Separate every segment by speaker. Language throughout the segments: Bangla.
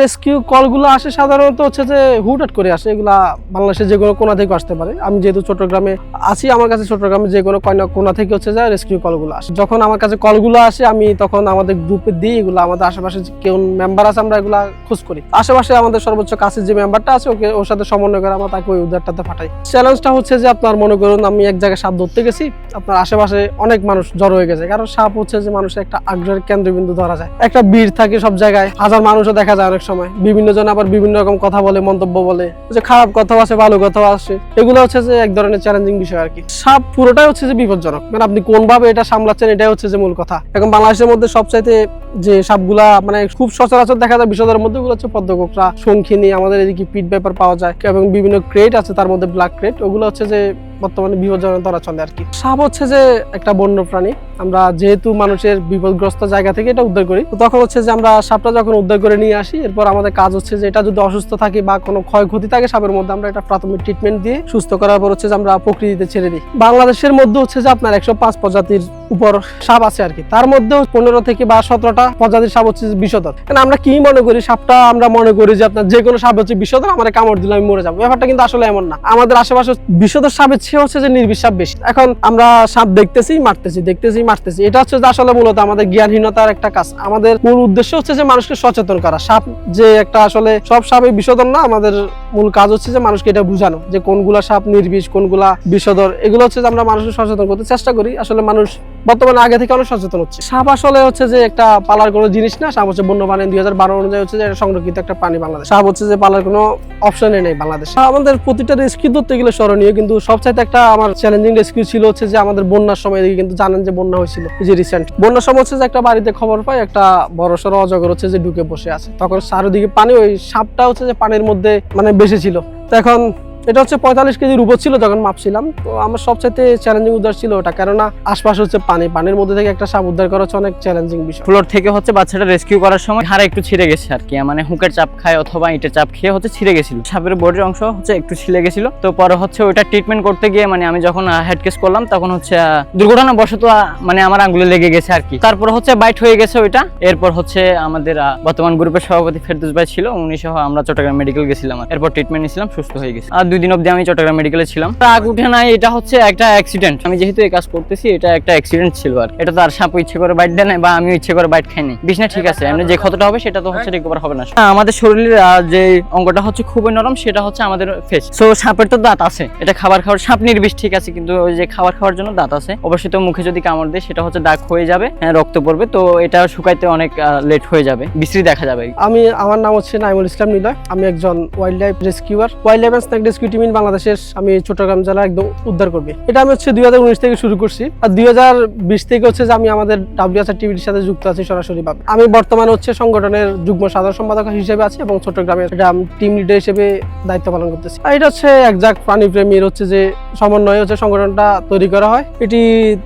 Speaker 1: রেস্কিউ কলগুলো আসে সাধারণত হচ্ছে যে হুটহাট করে আসে, এগুলা বাংলাদেশের যে কোনো কোনা থেকে আসতে পারে। আমি যেহেতু চট্টগ্রামে আছি, আমার কাছে চট্টগ্রামে যে কোনো কয়না কোনা থেকে হচ্ছে যে রেস্কিউ কলগুলো আসে। যখন আমার কাছে কলগুলো আসে, আমি তখন আমাদের গ্রুপে দিই এগুলো, আমাদের আশেপাশে কেউ মেম্বার আছে, আমরা এগুলা খোঁজ করি। আশেপাশে আমাদের সর্বোচ্চ কাছের যে মেম্বারটা আছে, ওকে, ওর সাথে সমন্বয় করে আমরা তাকে ওই উদ্ধারটাতে পাঠাই। চ্যালেঞ্জটা হচ্ছে যে আপনার মনে করুন, আমি এক জায়গায় সাপ ধরতে গেছি আপনার আশেপাশে অনেক মানুষ জড়ো হয়ে গেছে। কারণ সাপ হচ্ছে যে মানুষের একটা আগ্রহের কেন্দ্রবিন্দু ধরা যায়। একটা ভিড় থাকে সব জায়গায়, হাজার মানুষও দেখা যায় অনেক সময়। বিভিন্ন জন আবার বিভিন্ন রকম কথা বলে, মন্তব্য বলে। যে খারাপ কথাও আছে ভালো কথাও আছে এগুলো হচ্ছে যে এক ধরনের চ্যালেঞ্জিং বিষয় আর কি। সাপ পুরোটাই হচ্ছে যে বিপজ্জনক। মানে আপনি কোন ভাবে এটা সামলাচ্ছেন, এটাই হচ্ছে যে মূল কথা। এখন বাংলাদেশের মধ্যে সবচাইতে যে সাপগুলা মানে খুব সচরাচর দেখা যায় বিষয়ের মধ্যে, ওগুলো হচ্ছে পদ্মকোকরা শঙ্খিনী, আমাদের এদিকে পিট পেপার পাওয়া যায়, এবং বিভিন্ন ক্রেট আছে, তার মধ্যে ব্ল্যাক ক্রেট, ওগুলো হচ্ছে যে বর্তমানে বিপজ্জনক ধরা চলে আর কি। সাপ হচ্ছে যে একটা বন্য প্রাণী। আমরা যেহেতু মানুষের বিপদগ্রস্ত জায়গা থেকে এটা উদ্ধার করি, তো তখন হচ্ছে যে আমরা সাপটা যখন উদ্ধার করে নিয়ে আসি, এরপর আমাদের কাজ হচ্ছে যে এটা যদি অসুস্থ থাকে বা কোনো ক্ষয়ক্ষতি থাকে, সাপের মধ্যে আমরা এটা প্রাথমিক ট্রিটমেন্ট দিয়ে সুস্থ করার পর হচ্ছে যে আমরা প্রকৃতিতে ছেড়ে দিই। বাংলাদেশের মধ্যে হচ্ছে যে আপনার একশো পাঁচ প্রজাতির উপর সাপ আছে আর কি। তার মধ্যেও পনেরো থেকে বা সতেরোটা প্রজাতির সাপ হচ্ছে বিষধর কারণ আমরা কি মনে করি? সাপটা আমরা মনে করি যে আপনার যে কোনো সাপ হচ্ছে বিষধর আমার কামড় দিলে আমি মরে যাব। ব্যাপারটা কিন্তু আসলে এমন না। আমাদের আশেপাশে বিষধর সাপের চেয়ে হচ্ছে যে নির্বিষ সাপ বেশি। এখন আমরা সাপ দেখতেছি, মারতেছি দেখতেছি, মারতেছি। এটা হচ্ছে যে আসলে মূলত আমাদের জ্ঞানহীনতার একটা কাজ। আমাদের মূল উদ্দেশ্য হচ্ছে যে মানুষকে সচেতন করা। সাপ যে একটা আসলে সব সাপে বিষধর না, আমাদের মূল কাজ হচ্ছে যে মানুষকে এটা বোঝানো যে কোনগুলা সাপ নির্বিষ, কোনগুলা বিষধর। এগুলো হচ্ছে যে আমরা মানুষকে সচেতন করতে চেষ্টা করি। আসলে মানুষ বর্তমানে আগে থেকে অনেক সচেতন হচ্ছে। সাপ আসলে হচ্ছে যে একটা পালার কোনো জিনিস না, সাপ হচ্ছে বন্য প্রাণী। দুই হাজার বারো অনুযায়ী হচ্ছে যে সংরক্ষিত একটা প্রাণী বাংলাদেশ। সাপ হচ্ছে যে পালার কোনো অপশনে নেই বাংলাদেশ। আমাদের প্রতিটা রেস্কিউ ধরতে গেলে স্মরণীয়, কিন্তু সবচাইতে একটা আমার চ্যালেঞ্জিং রেস্কিউ ছিল হচ্ছে যে আমাদের বন্যার সময় এদিকে কিন্তু জানেন যে বন্যা হয়েছিল যে রিসেন্ট বন্যার সময় হচ্ছে যে একটা বাড়িতে খবর পাই, একটা বড় সড়ো অজগর হচ্ছে যে ঢুকে বসে আছে। তখন চারিদিকে পানি, ওই সাপটা হচ্ছে যে পানির মধ্যে মানে বেশি ছিল। তো এখন এটা হচ্ছে পঁয়তাল্লিশ কেজির উপর ছিল যখন মাপছিলাম, তো আমার সবচাইতে চ্যালেঞ্জিং উদ্ধার ছিল ওটা। কেননা আশপাশে হচ্ছে পানি, পানির মধ্যে থেকে একটা সাপ উদ্ধার করা হচ্ছে অনেক চ্যালেঞ্জিং বিষয়।
Speaker 2: ফ্লোর থেকে হচ্ছে বাচ্চাটা রেস্কিউ করার সময় হাড়ে একটু ছিঁড়ে গেছে আর কি। মানে হুকের চাপ খায় অথবা ইটের চাপ খেয়ে হচ্ছে ছিঁড়ে গেছিল। সাপের বডির অংশ হচ্ছে একটু ছিলে গেছিল। তো পরে হচ্ছে ওইটা ট্রিটমেন্ট করতে গিয়ে মানে আমি যখন হেড কেস করলাম, তখন হচ্ছে দুর্ঘটনা বশত মানে আমার আঙ্গুলে লেগে গেছে আর কি। তারপর হচ্ছে বাইট হয়ে গেছে ওইটা। এরপর হচ্ছে আমাদের বর্তমান গ্রুপের সভাপতি ফেরদুস ভাই ছিল। উনি সহ আমরা চট্টগ্রাম মেডিকেল গেছিলাম এরপর ট্রিটমেন্ট নিয়েছিলাম, সুস্থ হয়ে গেছে। আর দুই দিন অবধি আমি চট্টগ্রাম মেডিকেলে ছিলাম। রাগ উঠে নাই এটা হচ্ছে একটা অ্যাক্সিডেন্ট আমি যেহেতু এই কাজ করতেছি এটা একটা অ্যাক্সিডেন্ট ছিল আর এটা তো আর সাপ ইচ্ছে করে বাইট দেয় বা আমি ইচ্ছে করে বাইট খাই নাই। ঠিক আছে এমনি যে ক্ষতটা হবে সেটা তো হচ্ছে রিকভার হবে না। হ্যাঁ, আমাদের শরীরের যে অঙ্গটা হচ্ছে খুবই নরম সেটা হচ্ছে আমাদের ফেস সো সাপের তো দাঁত আছে। এটা খাবার খাওয়ার সাপ নির্বিষ ঠিক আছে কিন্তু ওই যে খাবার খাওয়ার জন্য দাঁত আছে। অবশ্যই তো মুখে যদি কামড় দেয় সেটা হচ্ছে দাগ হয়ে যাবে হ্যাঁ, রক্ত পড়বে তো এটা শুকাইতে অনেক লেট হয়ে যাবে। বিশ্রী দেখা যাবে।
Speaker 1: আমি আমার নাম হচ্ছে নাইমুল ইসলাম নিলয়। আমি একজন wild life rescuer wild life snack rescue team in বাংলাদেশের আমি চট্টগ্রাম জেলা একদম উদ্ধার করবে। এটা আমি হচ্ছে দুই থেকে শুরু করছি। আর দুই থেকে হচ্ছে যে আমি আমাদের ডাব্লিউএসআর টিভির সাথে যুক্ত আছি সরাসরি ভাবে। আমি বর্তমানে হচ্ছে সংগঠনের যুগ্ম সাধারণ সম্পাদক হিসেবে আছি এবং চট্টগ্রামের এটা টিম লিডার হিসেবে দায়িত্ব পালন করতেছি। আর এটা হচ্ছে একজাক প্রাণী প্রেমীর হচ্ছে যে সমন্বয়ে হচ্ছে সংগঠনটা তৈরি করা হয়। এটি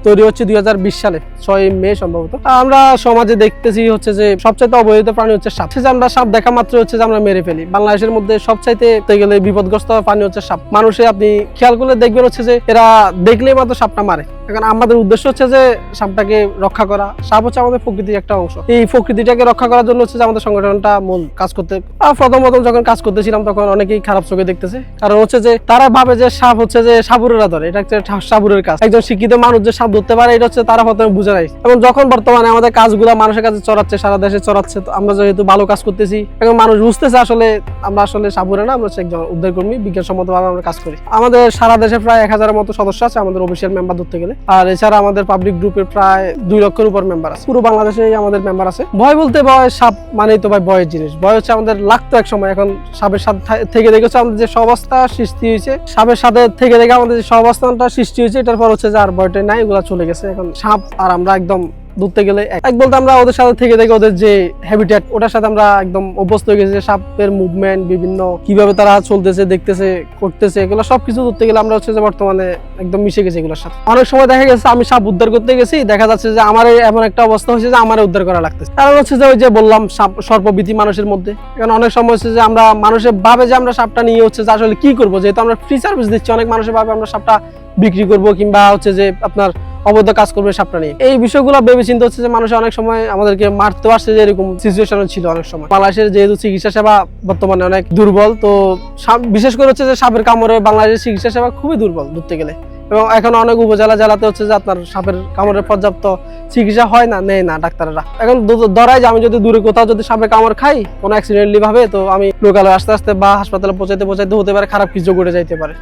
Speaker 1: তৈরি হচ্ছে দুই হাজার বিশ সালে, ছয় মে সম্ভবত। আমরা সমাজে দেখতেছি হচ্ছে যে সবচাইতে অবহেলিত প্রাণী হচ্ছে সাপ। আমরা সাপ দেখা মাত্র হচ্ছে যে আমরা মেরে ফেলি। বাংলাদেশের মধ্যে সবচাইতে গেলে বিপদগ্রস্ত প্রাণী হচ্ছে সাপ। মানুষে আপনি খেয়াল করলে দেখবেন হচ্ছে যে এরা দেখলে মাত্র সাপটা মারে। এখন আমাদের উদ্দেশ্য হচ্ছে যে সাপটাকে রক্ষা করা। সাপ হচ্ছে আমাদের প্রকৃতির একটা অংশ। এই প্রকৃতিটাকে রক্ষা করার জন্য হচ্ছে যে আমাদের সংগঠনটা মূল কাজ করতে প্রথম প্রথম যখন কাজ করতেছিলাম তখন অনেকেই খারাপ চোখে দেখতেছে। কারণ হচ্ছে যে তারা ভাবে যে সাপ হচ্ছে যে সাবুরেরা ধরে। এটা হচ্ছে সাবুরের কাজ। একজন শিক্ষিত মানুষ যে সাপ ধরতে পারে, এটা হচ্ছে তারা প্রথমে বুঝে নাই এবং যখন বর্তমানে আমাদের কাজগুলো মানুষের কাছে চড়াচ্ছে, সারা দেশে চড়াচ্ছে, তো আমরা যেহেতু ভালো কাজ করতেছি, এখন মানুষ বুঝতেছে আসলে আমরা আসলে সাবুরে না, আমরা হচ্ছে একজন উদ্ধারকর্মী বিজ্ঞানসম্মত ভাবে আমরা কাজ করি। আমাদের সারা দেশে প্রায় এক হাজারের মতো সদস্য আছে আমাদের অফিসিয়াল মেম্বার ধরতে গেলে। আর এছাড়া আমাদের পাবলিক গ্রুপের প্রায় দুই লক্ষের উপর মেম্বার আছে। পুরো বাংলাদেশে আমাদের মেম্বার আছে। ভয় বলতে ভয়, সাপ মানেই তো ভাই ভয়ের জিনিস। ভয় হচ্ছে আমাদের লাগতো এক সময়, এখন সাপের সাথে থেকে দেখেছে আমাদের যে সবস্থা সৃষ্টি হয়েছে, সাপের সাথে থেকে দেখে আমাদের যে সবস্থানটা সৃষ্টি হয়েছে, এটার পর হচ্ছে যে আর ভয়টা নাই, এগুলা চলে গেছে। এখন সাপ আর আমরা একদম ধরতে গেলে এক বলতে আমরা ওদের সাথে থেকে থেকে, ওদের যে হ্যাবিটেট ওটার সাথে আমরা একদম অভ্যস্ত হয়ে গেছি সাপের মুভমেন্ট বিভিন্ন কীভাবে তারা চলতেছে, দেখতেছে, করতেছে, এগুলো সবকিছু ধরতে গেলে আমরা হচ্ছে যে বর্তমানে একদম মিশে গেছি এগুলোর সাথে। অনেক সময় দেখা গেছে আমি সাপ উদ্ধার করতে গেছি, দেখা যাচ্ছে যে আমার এমন একটা অবস্থা হয়েছে যে আমার উদ্ধার করা লাগতেছে। কারণ হচ্ছে যে ওই যে বললাম সাপ, সর্পভীতি মানুষের মধ্যে। কারণ অনেক সময় হচ্ছে যে আমরা মানুষের ভাবে যে আমরা সাপটা নিয়ে হচ্ছে যে আসলে কি করব, যেহেতু আমরা ফ্রি সার্ভিস দিচ্ছি, অনেক মানুষের ভাবে আমরা সাপটা বিক্রি করব কিংবা হচ্ছে যে আপনার অবৈধ কাজ করবে সাপটা নিয়ে। এই বিষয়গুলো ভেবে চিন্তা হচ্ছে যে মানুষ অনেক সময় আমাদেরকে মারতেও আসছে যে এরকম সিচুয়েশন ছিল অনেক সময়। বাংলাদেশের যেহেতু চিকিৎসা সেবা বর্তমানে অনেক দুর্বল, তো বিশেষ করে হচ্ছে যে সাপের কামড়ে বাংলাদেশের চিকিৎসা সেবা খুবই দুর্বল ধরতে গেলে। এবং এখন অনেক উপজেলা জেলাতে হচ্ছে যে আপনার সাপের কামড়ের পর্যাপ্ত চিকিৎসা হয় না, নেয় না ডাক্তাররা। এখন ধরায় যে আমি যদি দূরে কোথাও যদি সাপের কামড় খাই, কোনো অ্যাক্সিডেন্টলি ভাবে তো আমি লোকালে আস্তে আস্তে বা হাসপাতালে পৌঁছাইতে পৌঁছাইতে হতে পারে, খারাপ কিছু ঘটে যাইতে পারে।